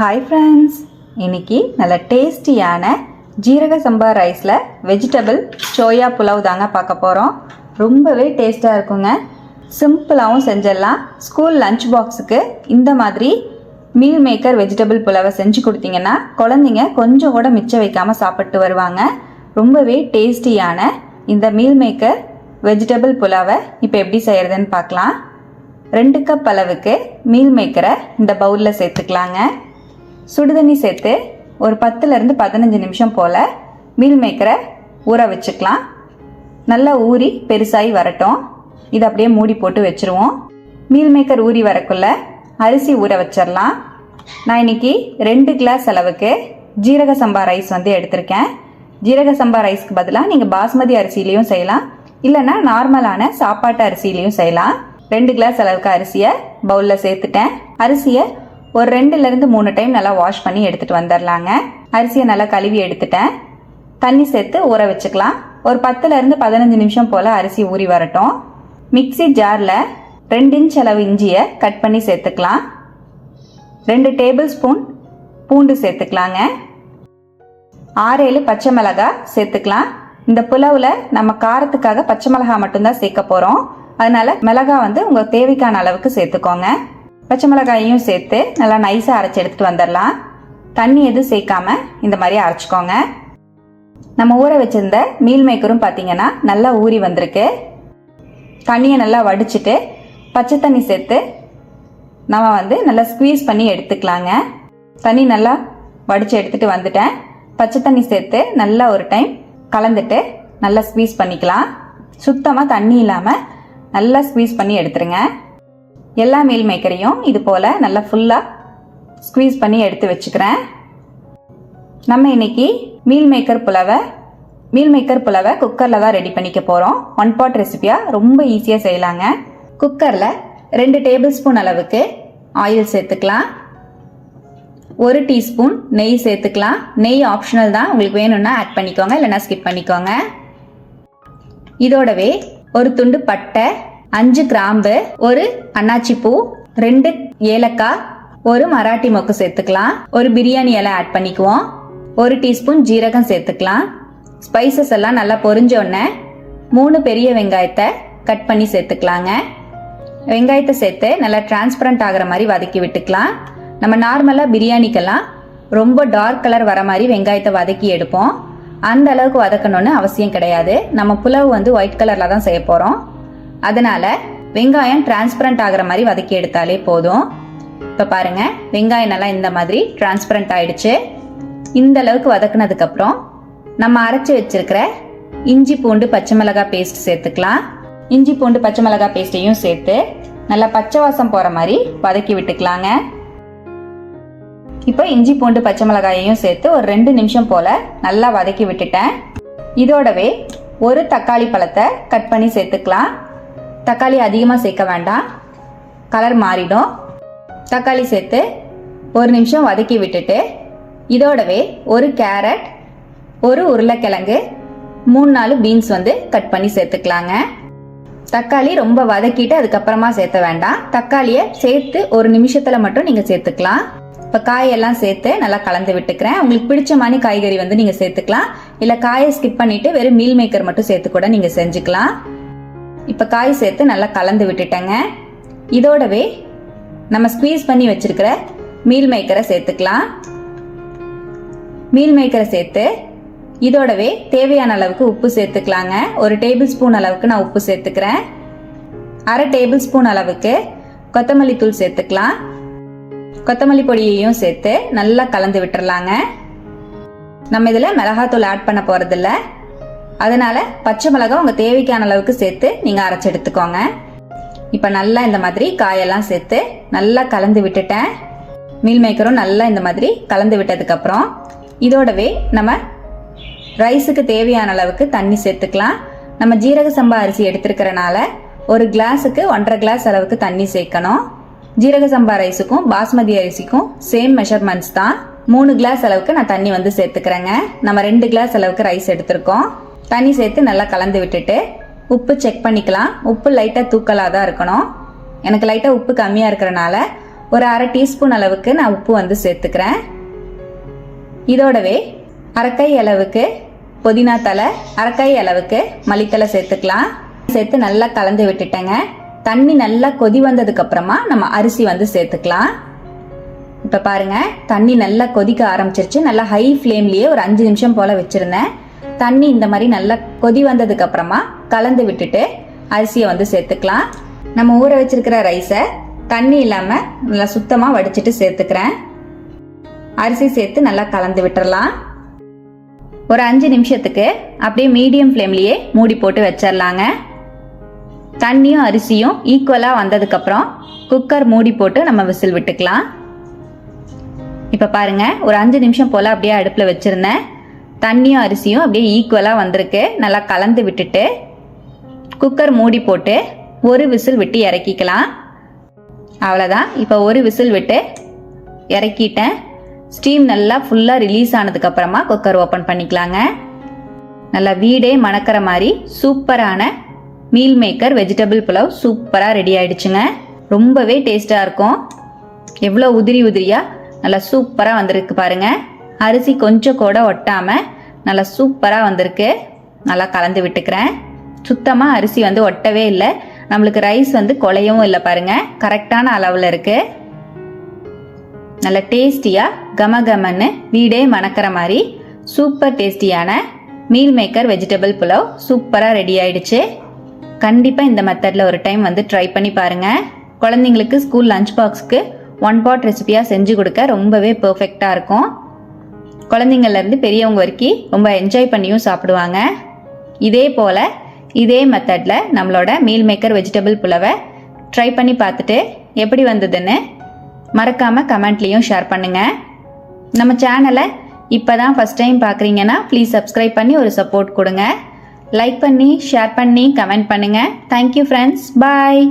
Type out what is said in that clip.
Hi friends இன்னைக்கு நல்ல டேஸ்டியான ஜீரக சம்பா ரைஸில் வெஜிடபிள் சோயா புலாவ் தாங்க பார்க்க போகிறோம் ரொம்பவே டேஸ்ட்டாக இருக்குங்க. சிம்பிளாகவும் செஞ்சிடலாம். ஸ்கூல் லஞ்ச் பாக்ஸுக்கு இந்த மாதிரி மீல் மேக்கர் வெஜிடபிள் புலாவை செஞ்சு கொடுத்தீங்கன்னா குழந்தைங்க கொஞ்சம் கூட மிச்சம் வைக்காமல் சாப்பிட்டு வருவாங்க. ரொம்பவே டேஸ்டியான இந்த மீல் மேக்கர் வெஜிடபிள் புலாவை இப்போ எப்படி செய்கிறதுன்னு பார்க்கலாம். ரெண்டு கப் அளவுக்கு மீல் மேக்கரை இந்த பவுலில் சேர்த்துக்கலாங்க. சுடுதண்ணி சேர்த்து ஒரு பத்துலேருந்து பதினஞ்சு நிமிஷம் போல் மீல் மேக்கரை ஊற வச்சுக்கலாம். நல்லா ஊறி பெருசாகி வரட்டும். இதை அப்படியே மூடி போட்டு வச்சுருவோம். மீல் மேக்கர் ஊறி வரக்குள்ள அரிசி ஊற வச்சிடலாம் நான் இன்னைக்கு ரெண்டு கிளாஸ் அளவுக்கு ஜீரக சம்பா ரைஸ் வந்து எடுத்திருக்கேன். ஜீரக சம்பா ரைஸ்க்கு பதிலாக நீங்கள் பாஸ்மதி அரிசிலையும் செய்யலாம். இல்லைன்னா நார்மலான சாப்பாட்டு அரிசிலையும் செய்யலாம். ரெண்டு கிளாஸ் அளவுக்கு அரிசியை பவுலில் சேர்த்துட்டேன். அரிசியை ஒரு ரெண்டுலேருந்து மூணு டைம் நல்லா வாஷ் பண்ணி எடுத்துகிட்டு வந்துடலாங்க அரிசியை நல்லா கழுவி எடுத்துட்டேன். தண்ணி சேர்த்து ஊற வச்சுக்கலாம். ஒரு பத்துலேருந்து பதினஞ்சு நிமிஷம் போல் அரிசி ஊறி வரட்டும். மிக்ஸி ஜாரில் ரெண்டு இன்ச் அளவு இஞ்சியை கட் பண்ணி சேர்த்துக்கலாம். ரெண்டு டேபிள் ஸ்பூன் பூண்டு சேர்த்துக்கலாங்க. ஆறேழு பச்சை மிளகாய் சேர்த்துக்கலாம். இந்த புலவில் நம்ம காரத்துக்காக பச்சை மிளகாய் மட்டும்தான் சேர்க்க போகிறோம் அதனால மிளகாய் வந்து உங்கள் தேவைக்கான அளவுக்கு சேர்த்துக்கோங்க. பச்சை மிளகாயையும் சேர்த்து நல்லா நைஸாக அரைச்சி எடுத்துகிட்டு வந்துடலாம். தண்ணி எதுவும் சேர்க்காம இந்த மாதிரி அரைச்சிக்கோங்க. நம்ம ஊற வச்சிருந்த மீல் மேக்கரும் பார்த்தீங்கன்னா நல்லா ஊறி வந்திருக்கு. தண்ணியை நல்லா வடிச்சிட்டு பச்சை தண்ணி சேர்த்து நம்ம வந்து நல்லா ஸ்குவீஸ் பண்ணி எடுத்துக்கலாங்க. தண்ணி நல்லா வடித்து எடுத்துகிட்டு வந்துட்டேன். பச்சை தண்ணி சேர்த்து நல்லா ஒரு டைம் கலந்துட்டு நல்லா ஸ்குவீஸ் பண்ணிக்கலாம். சுத்தமாக தண்ணி இல்லாமல் நல்லா ஸ்குவீஸ் பண்ணி எடுத்துருங்க. எல்லா மீல் மேக்கரையும் இது போல் நல்லா ஃபுல்லாக ஸ்க்வீஸ் பண்ணி எடுத்து வச்சுக்கிறேன். நம்ம இன்னைக்கு மீல் மேக்கர் புலவை மீல் மேக்கர் புலவை குக்கரில் தான் ரெடி பண்ணிக்க போகிறோம் ஒன் பாட் ரெசிபியாக ரொம்ப ஈஸியாக செய்யலாங்க. குக்கரில் ரெண்டு டேபிள் ஸ்பூன் அளவுக்கு ஆயில் சேர்த்துக்கலாம். ஒரு டீஸ்பூன் நெய் சேர்த்துக்கலாம். நெய் ஆப்ஷனல் தான். உங்களுக்கு வேணும்னா ஆட் பண்ணிக்கோங்க இல்லைனா ஸ்கிப் பண்ணிக்கோங்க. இதோடவே ஒரு துண்டு பட்டை அஞ்சு கிராம்பு ஒரு அன்னாச்சி பூ ரெண்டு ஏலக்காய் ஒரு மராட்டி மொக்கு சேர்த்துக்கலாம். ஒரு பிரியாணி இலை ஆட் பண்ணிக்குவோம். ஒரு டீஸ்பூன் ஜீரகம் சேர்த்துக்கலாம். ஸ்பைசஸ் எல்லாம் நல்லா பொரிஞ்சோடனே மூணு பெரிய வெங்காயத்தை கட் பண்ணி சேர்த்துக்கலாங்க. வெங்காயத்தை சேர்த்து நல்லா டிரான்ஸ்பரண்ட் ஆகிற மாதிரி வதக்கி விட்டுக்கலாம். நம்ம நார்மலாக பிரியாணிக்கெல்லாம் ரொம்ப டார்க் கலர் வர மாதிரி வெங்காயத்தை வதக்கி எடுப்போம். அந்த அளவுக்கு வதக்கணும்னு அவசியம் கிடையாது. நம்ம புலவு வந்து ஒயிட் கலரில் தான் செய்ய போகிறோம் அதனால வெங்காயம் டிரான்ஸ்பரண்ட் ஆகிற மாதிரி வதக்கி எடுத்தாலே போதும். இப்போ பாருங்க வெங்காயம் நல்லா இந்த மாதிரி டிரான்ஸ்பரண்ட் ஆயிடுச்சு. இந்த அளவுக்கு வதக்குனதுக்கப்புறம் நம்ம அரைச்சி வச்சிருக்கிற இஞ்சி பூண்டு பச்சை மிளகாய் பேஸ்ட் சேர்த்துக்கலாம். இஞ்சி பூண்டு பச்சை மிளகாய் பேஸ்ட்டையும் சேர்த்து நல்லா பச்சை வாசம் போகிற மாதிரி வதக்கி விட்டுக்கலாங்க. இப்போ இஞ்சி பூண்டு பச்சை மிளகாயையும் சேர்த்து ஒரு ரெண்டு நிமிஷம் போல் நல்லா வதக்கி விட்டுட்டேன். இதோடவே ஒரு தக்காளி பழத்தை கட் பண்ணி சேர்த்துக்கலாம். தக்காளி அதிகமாக சேர்க்க வேண்டாம். கலர் மாறிடும். தக்காளி சேர்த்து ஒரு நிமிஷம் வதக்கி விட்டுட்டு இதோடவே ஒரு கேரட் ஒரு உருளைக்கிழங்கு மூணு நாலு பீன்ஸ் வந்து கட் பண்ணி சேர்த்துக்கலாங்க. தக்காளி ரொம்ப வதக்கிட்டு அதுக்கப்புறமா சேர்த்த வேண்டாம். தக்காளியை சேர்த்து ஒரு நிமிஷத்தில் மட்டும் நீங்கள் சேர்த்துக்கலாம். இப்போ காயெல்லாம் சேர்த்து நல்லா கலந்து விட்டுக்கிறேன். உங்களுக்கு பிடிச்ச மாதிரி காய்கறி வந்து நீங்கள் சேர்த்துக்கலாம். இல்லை காயை ஸ்கிப் பண்ணிவிட்டு வெறும் மீல் மேக்கர் மட்டும் சேர்த்து கூட நீங்கள் செஞ்சுக்கலாம். இப்போ காய் சேர்த்து நல்லா கலந்து விட்டுட்டேங்க. இதோடவே நம்ம ஸ்குவீஸ் பண்ணி வச்சிருக்கிற மீல் மேக்கரை சேர்த்துக்கலாம். மீல் மேக்கரை சேர்த்து இதோடவே தேவையான அளவுக்கு உப்பு சேர்த்துக்கலாங்க. ஒரு டேபிள் ஸ்பூன் அளவுக்கு நான் உப்பு சேர்த்துக்கிறேன். அரை டேபிள் ஸ்பூன் அளவுக்கு கொத்தமல்லி தூள் சேர்த்துக்கலாம். கொத்தமல்லி பொடியையும் சேர்த்து நல்லா கலந்து விட்டுறலாங்க. நம்ம இதில் மிளகாத்தூள் ஆட் பண்ண போகிறதில்ல அதனால பச்சை மிளகாய் உங்கள் தேவைக்கான அளவுக்கு சேர்த்து நீங்கள் அரைச்சி எடுத்துக்கோங்க. இப்போ நல்லா இந்த மாதிரி காயெல்லாம் சேர்த்து நல்லா கலந்து விட்டுட்டேன். மீல் மேக்கரும் நல்லா இந்த மாதிரி கலந்து விட்டதுக்கப்புறம் இதோடவே நம்ம ரைஸுக்கு தேவையான அளவுக்கு தண்ணி சேர்த்துக்கலாம். நம்ம ஜீரக சம்பா அரிசி எடுத்துருக்கிறனால ஒரு கிளாஸுக்கு ஒன்றரை கிளாஸ் அளவுக்கு தண்ணி சேர்க்கணும். ஜீரக சம்பா ரைஸுக்கும் பாஸ்மதி அரிசிக்கும் சேம் மெஷர்மெண்ட்ஸ் தான். மூணு கிளாஸ் அளவுக்கு நான் தண்ணி வந்து சேர்த்துக்கிறேங்க. நம்ம ரெண்டு கிளாஸ் அளவுக்கு ரைஸ் எடுத்திருக்கோம். தண்ணி சேர்த்து நல்லா கலந்து விட்டுட்டு உப்பு செக் பண்ணிக்கலாம். உப்பு லைட்டாக தூக்கலாக தான் இருக்கணும். எனக்கு லைட்டாக உப்பு கம்மியாக இருக்கிறனால ஒரு அரை டீஸ்பூன் அளவுக்கு நான் உப்பு வந்து சேர்த்துக்கிறேன். இதோடவே அரைக்கை அளவுக்கு புதினா தலை அரைக்கை அளவுக்கு மல்லித்தலை சேர்த்துக்கலாம். சேர்த்து நல்லா கலந்து விட்டுட்டேங்க. தண்ணி நல்லா கொதி வந்ததுக்கு அப்புறமா நம்ம அரிசி வந்து சேர்த்துக்கலாம். இப்போ பாருங்க தண்ணி நல்லா கொதிக்க ஆரம்பிச்சிருச்சு. நல்லா ஹை ஃப்ளேம்லேயே ஒரு அஞ்சு நிமிஷம் போல வச்சிருந்தேன். தண்ணி இந்த மாதிரி நல்லா கொதி வந்ததுக்கு அப்புறமா கலந்து விட்டுட்டு அரிசியை வந்து சேர்த்துக்கலாம். நம்ம ஊற வச்சிருக்கிற ரைஸை தண்ணி இல்லாம நல்லா சுத்தமா வடிச்சிட்டு சேர்த்துக்கிறேன். அரிசி சேர்த்து நல்லா கலந்து விட்டுறலாம். ஒரு அஞ்சு நிமிஷத்துக்கு அப்படியே மீடியம் ஃப்ளேம்லயே மூடி போட்டு வச்சிடலாங்க தண்ணியும் அரிசியும் ஈக்குவலாக வந்ததுக்கப்புறம் குக்கர் மூடி போட்டு நம்ம விசில் விட்டுக்கலாம். இப்போ பாருங்க ஒரு அஞ்சு நிமிஷம் போல் அப்படியே அடுப்பில் வச்சுருந்தேன். தண்ணியும் அரிசியும் அப்படியே ஈக்குவலாக வந்திருக்கு. நல்லா கலந்து விட்டுட்டு குக்கர் மூடி போட்டு ஒரு விசில் விட்டு இறக்கிக்கலாம். அவ்வளோதான் இப்போ ஒரு விசில் விட்டு இறக்கிட்டேன். ஸ்டீம் நல்லா ஃபுல்லாக ரிலீஸ் ஆனதுக்கப்புறமா குக்கர் ஓப்பன் பண்ணிக்கலாங்க. நல்லா வீடே மணக்கிற மாதிரி சூப்பரான மீல் மேக்கர் வெஜிடபிள் புலவ் சூப்பராக ரெடி ஆயிடுச்சுங்க. ரொம்பவே டேஸ்ட்டாக இருக்கும். எவ்வளோ உதிரி உதிரியாக நல்லா சூப்பராக வந்திருக்கு பாருங்கள் அரிசி கொஞ்சம் கூட ஒட்டாமல் நல்லா சூப்பராக வந்திருக்கு. நல்லா கலந்து விட்டுக்கிறேன். சுத்தமாக அரிசி வந்து ஒட்டவே இல்லை. நம்மளுக்கு ரைஸ் வந்து குலையவும் இல்லை பாருங்க. கரெக்டான அளவில் இருக்குது நல்ல டேஸ்டியாக கம கமன்னு வீடே மணக்கிற மாதிரி சூப்பர் டேஸ்டியான மீல் மேக்கர் வெஜிடபிள் புலவ் சூப்பராக ரெடி ஆயிடுச்சு. கண்டிப்பாக இந்த மெத்தடில் ஒரு டைம் வந்து ட்ரை பண்ணி பாருங்கள் குழந்தைங்களுக்கு ஸ்கூல் லஞ்ச் பாக்ஸ்க்கு ஒன் பாட் ரெசிபியாக செஞ்சு கொடுக்க ரொம்பவே பர்ஃபெக்டாக இருக்கும். குழந்தைங்கள்லேருந்து பெரியவங்க வரைக்கும் ரொம்ப என்ஜாய் பண்ணியும் சாப்பிடுவாங்க. இதே போல் இதே மெத்தடில் நம்மளோட மீல் மேக்கர் வெஜிடபிள் புலவை ட்ரை பண்ணி பார்த்துட்டு எப்படி வந்ததுன்னு மறக்காமல் கமெண்ட்லேயும் ஷேர் பண்ணுங்கள் நம்ம சேனலை இப்போ தான் ஃபஸ்ட் டைம் பார்க்குறீங்கன்னா ப்ளீஸ் சப்ஸ்கிரைப் பண்ணி ஒரு சப்போர்ட் கொடுங்க. லைக் பண்ணி ஷேர் பண்ணி கமெண்ட் பண்ணுங்கள் தேங்க்யூ ஃப்ரெண்ட்ஸ் பாய்